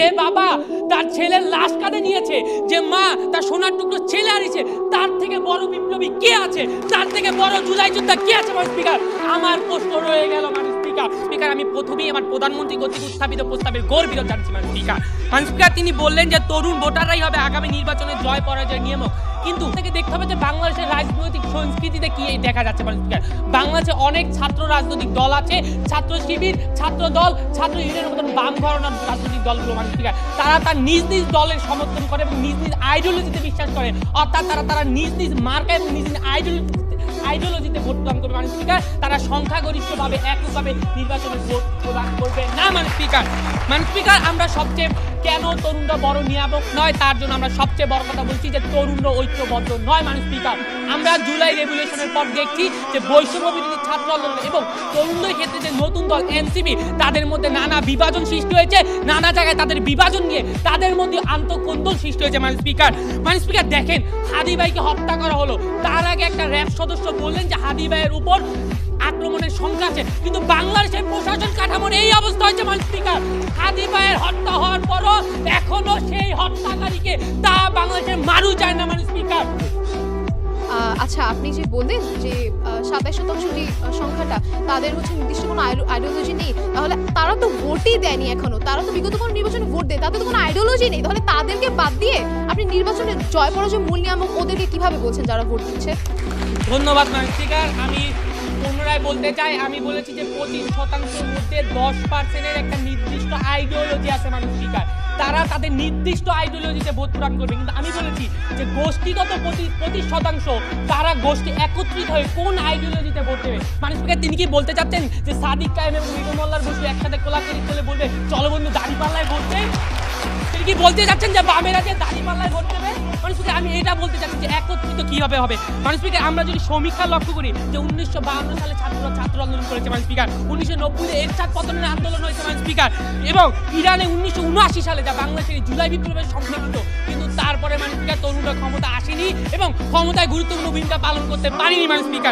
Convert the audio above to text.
যে বাবা তার ছেলের লাশ কাঁধে নিয়েছে, যে মা তার সোনার টুকরো ছেলে হারিয়েছে তার থেকে বড় বিপ্লবী কে আছে? তার থেকে বড় জুলাই যোদ্ধা কে আছে আমার প্রশ্ন রয়ে গেল মানুষ। স্পিকার স্পিকার, আমি প্রথমেই আমার প্রধানমন্ত্রী কর্তৃক উত্থাপিত প্রস্তাবের গর্বিত জানছি মানুষ স্পিকার মানুষ স্পিকার তিনি বললেন যে তরুণ ভোটাররাই হবে আগামী নির্বাচনে জয় পরাজয় নিয়ামক। কিন্তু থেকে দেখতে হবে যে বাংলাদেশের রাজনৈতিক সংস্কৃতিতে কি দেখা যাচ্ছে মানুষ স্পিকার বাংলাদেশে অনেক ছাত্র রাজনৈতিক দল আছে, ছাত্র শিবির, ছাত্র দল, ছাত্র ইউনিয়নের মতন বাম ঘরানার রাজনৈতিক দলগুলো মানুষ স্পিকার তারা তার নিজ নিজ দলের সমর্থন করে এবং নিজ নিজ আইডিওলজিতে বিশ্বাস করে। অর্থাৎ তারা তারা নিজ নিজ মার্কা এবং নিজ নিজ আইডিওলজি আইডিওলজিতে ভোট প্রদান করবে মানে স্পিকার তারা সংখ্যাগরিষ্ঠভাবে এককভাবে নির্বাচনে ভোট প্রদান করবে না মানে স্পিকার মানে স্পিকার আমরা সবচেয়ে কেন তরুণরা বড় নিয়ামক নয়, তার জন্য আমরা সবচেয়ে বড় কথা বলছি যে তরুণরা ঐক্যবদ্ধ নয় মানে স্পিকার আমরা জুলাই রেভুলেশনের পর দেখছি যে বৈষম্য বিরোধী ছাত্র আন্দোলন এবং তরুণদের ক্ষেত্রে যে নতুন দল এনসিপি, তাদের মধ্যে নানা বিভাজন সৃষ্টি হয়েছে, নানা জায়গায় তাদের বিভাজন নিয়ে তাদের মধ্যে আন্তঃকন্দল সৃষ্টি হয়েছে মানে স্পিকার মানে স্পিকার দেখেন, হাদি ভাইকে হত্যা করা হলো। তার আগে একটা র্যাব সদস্য বললেন যে হাদি ভাইয়ের উপর আক্রমণের সংখ্যা আছে। কিন্তু বাংলাদেশের প্রশাসন কাঠামোর এই অবস্থা হয়েছে মাল স্পিকার। হাদি ভাইয়ের হত্যা হওয়ার পরও এখনও আচ্ছা আপনি যে বললেন যে সাতাশ শতাংশ যে সংখ্যাটা, তাদের হচ্ছে নির্দিষ্ট কোনো আইডিওলজি নেই, তাহলে তারা তো ভোটই দেয়নি এখনও। তারা তো বিগত কোনো নির্বাচনে ভোট দেয় তাদের তো কোনো আইডিওলজি নেই। তাহলে তাদেরকে বাদ দিয়ে আপনি নির্বাচনে জয় পরাজয় মূল নিয়ামক ওদেরকে কীভাবে বলছেন যারা ভোট দিচ্ছে? ধন্যবাদ মানসিকার আমি পুনরায় বলতে চাই, আমি বলেছি যে পঁচিশ শতাংশের মধ্যে দশ পার্সেন্টের একটা নির্দিষ্ট আইডিওলজি আছে মানসিকার তারা তাদের নির্দিষ্ট আইডিওলজিতে ভোট প্রদান করবে। কিন্তু আমি বলেছি যে গোষ্ঠীগত পঁচিশ শতাংশ, তারা গোষ্ঠী একত্রিত হয়ে কোন আইডিওলজিতে ভোট দেবে? মানুষকে তিনি কি বলতে চাচ্ছেন যে সাদিক কায়েম এবং মিটু মোল্লার গোষ্ঠী একসাথে কোলাকুলি করে বলবে, চলো বন্ধু, দাঁড়িপাল্লায় ভোট দেয় কি বলতে যে বামেরা যে ভোট দেবে? আমি এটা বলতে চাচ্ছি যে একত্রিত কীভাবে হবে? স্পিকার আমরা যদি সমীক্ষা লক্ষ্য করি যে উনিশশো বাহান্ন সালে ছাত্ররা ছাত্র আন্দোলন করেছে স্পিকার উনিশশো নব্বইতে এরশাদ পতনের আন্দোলন হয়েছে স্পিকার এবং ইরানে উনিশশো উনআশি সালে যা বাংলাদেশের জুলাই বিপ্লবের কিন্তু তারপরে মানুষ স্পিকার তরুণরা ক্ষমতা আসেনি এবং ক্ষমতায় গুরুত্বপূর্ণ ভূমিকা পালন করতে পারেনি মানুষ স্পিকার